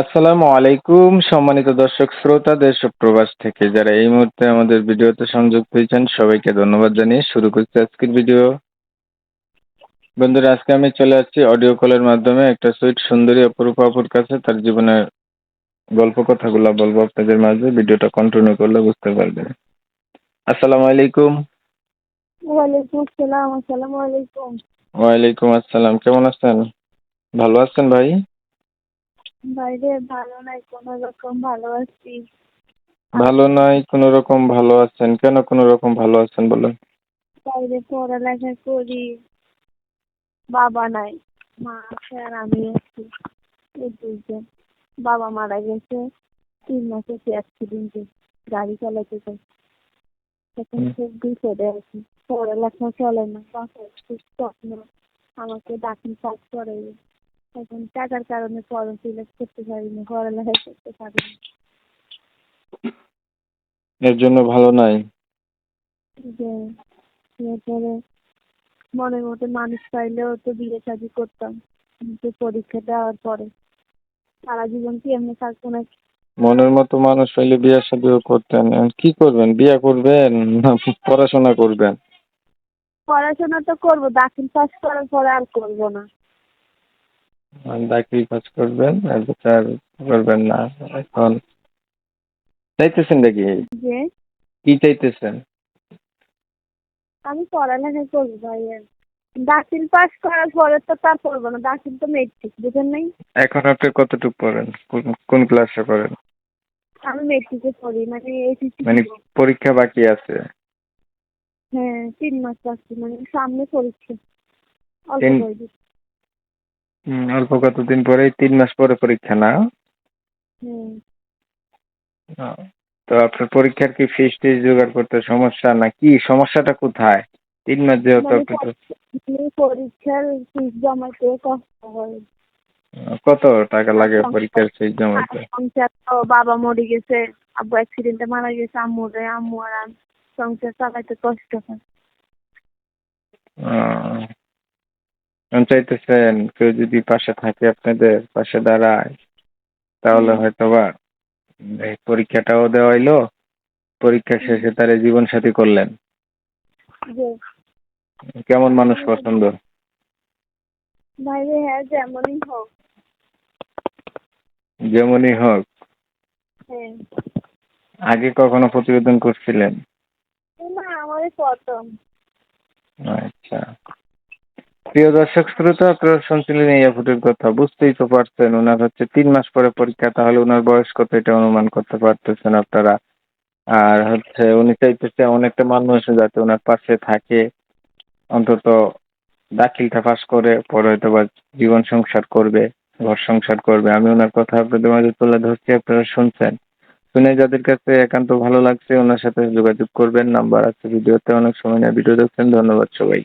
আসসালামু আলাইকুম সম্মানিত দর্শক শ্রোতা দেশ ও প্রবাস থেকে যারা এই মুহূর্তে আমাদের ভিডিওতে সংযুক্ত হয়েছেন সবাইকে ধন্যবাদ জানিয়ে শুরু করছি আজকের ভিডিও। বন্ধুরা আজকে আমি চলে আসছি অডিও কলের মাধ্যমে একটা সুইট সুন্দরী অপরূপ অপর কাছে। তার জীবনের গল্প কথাগুলো বলব আপনাদের মাঝে। ভিডিওটা কন্টিনিউ করলে বুঝতে পারবেন। আসসালামু আলাইকুম। ওয়ালাইকুম আসসালাম আসসালামু আলাইকুম। ওয়ালাইকুম আসসালাম। কেমন আছেন? ভালো আছেন ভাই? বাইরে ভালো নাই কোনো রকম ভালো আছি। ভালো নাই কোনো রকম ভালো আছেন? কেন কোনো রকম ভালো আছেন বলেন? বাইরে পড়ালেখা করি বাবা নাই মা আছে আর আমি আছি। এই দুইজন। বাবা মারা গেছে তিন মাসে অ্যাক্সিডেন্টে গাড়ি চালাতে চাই এখন। খুব বিপদে আছি। পড়ালেখা চলে না বাসার খুব স্বপ্ন আমাকে ডাক্তার পাস করে। এখন টাকার কারণে ফর্ম ফিল আপ করতে পারিনি পড়ালেখা করতে পারিনি। এর জন্য ভালো নাই? যে এরপরে মনের মতো মানুষ পাইলেও তো বিয়ে শাদি করতাম কিন্তু পরীক্ষা দেওয়ার পরে সারা জীবন কি এমনি থাকতো না মনের মতো মানুষ হইলে বিয়ে শাদিও করতেন এখন কি করবেন? বিয়ে করবেন না পড়াশোনা করবেন? পড়াশোনা তো করব দাখিল পাস করার পরে আর করব না। চাকরি কাজ করবেন আর করবেন না। এখন চাইতেছেন নাকি? কি চাইতেছেন? আমি পড়ালেখা করব ভাইয়া দাখিল পাস করার পরে তো তার করব না দাখিল তো মেট্রিক বুঝেন নাই? এখন আপনি কতটুকু পড়েন? কোন- কোন ক্লাসে পড়েন? আমি মেট্রিকে পড়ি মানে এইচএসসি মানে পরীক্ষা বাকি আছে? হ্যাঁ তিন মাস বাকি মানে সামনে পরীক্ষা। অল্প হুম, অল্প কতদিন পরে তিন মাস পরে পরীক্ষা না? হুম। তো আপনার পরীক্ষার কি ফিস টিস জোগাড় করতে সমস্যা না কি? সমস্যাটা কোথায়? তিন মাস যেহেতু মানে আপনি তো মানে পরীক্ষার ফিস জমাতে কষ্ট হয়। কত টাকা লাগে পরীক্ষার ফিস জমাতে? সংসার তো বাবা মরে গেছে আব্বু অ্যাক্সিডেন্টে মারা গেছে আম্মু রে আম্মু আর আমি। সংসার চালাইতে কষ্ট হয়। এখন চাইতেছেন কেউ যদি পাশে থাকে আপনাদের পাশে দাঁড়ায় তাহলে হুম। হয়তো বা এই পরীক্ষাটাও দেওয়া হইল পরীক্ষা শেষে তার জীবন সাথী করলেন কেমন মানুষ পছন্দ? হ্যাঁ যেমনই হোক। যেমনই হোক। হ্যাঁ। আগে কখনো প্রতিবেদন করছিলেন? না আমারই প্রথম। আচ্ছা। প্রিয় দর্শক শ্রোতা, আপনারা শুনছিলেন এই আপুটির কথা। বুঝতেই তো পারছেন ওনার হচ্ছে তিন মাস পরে পরীক্ষা, তাহলে ওনার বয়স কত এটা অনুমান করতে পারতেছেন আপনারা। আর হচ্ছে উনি চাইতেছে অনেকটা মানুষ যাতে ওনার পাশে থাকে, অন্তত দাখিলটা পাস করে, পরে হয়তো বা জীবন সংসার করবে, ঘর সংসার করবে। আমি ওনার কথা আপনাদের মাঝে তুলে ধরছি, আপনারা শুনছেন। শুনে যাদের কাছে একান্ত ভালো লাগছে ওনার সাথে যোগাযোগ করবেন, নাম্বার আছে ভিডিওতে, অনেক সময় নিয়ে ভিডিও দেখছেন। ধন্যবাদ সবাই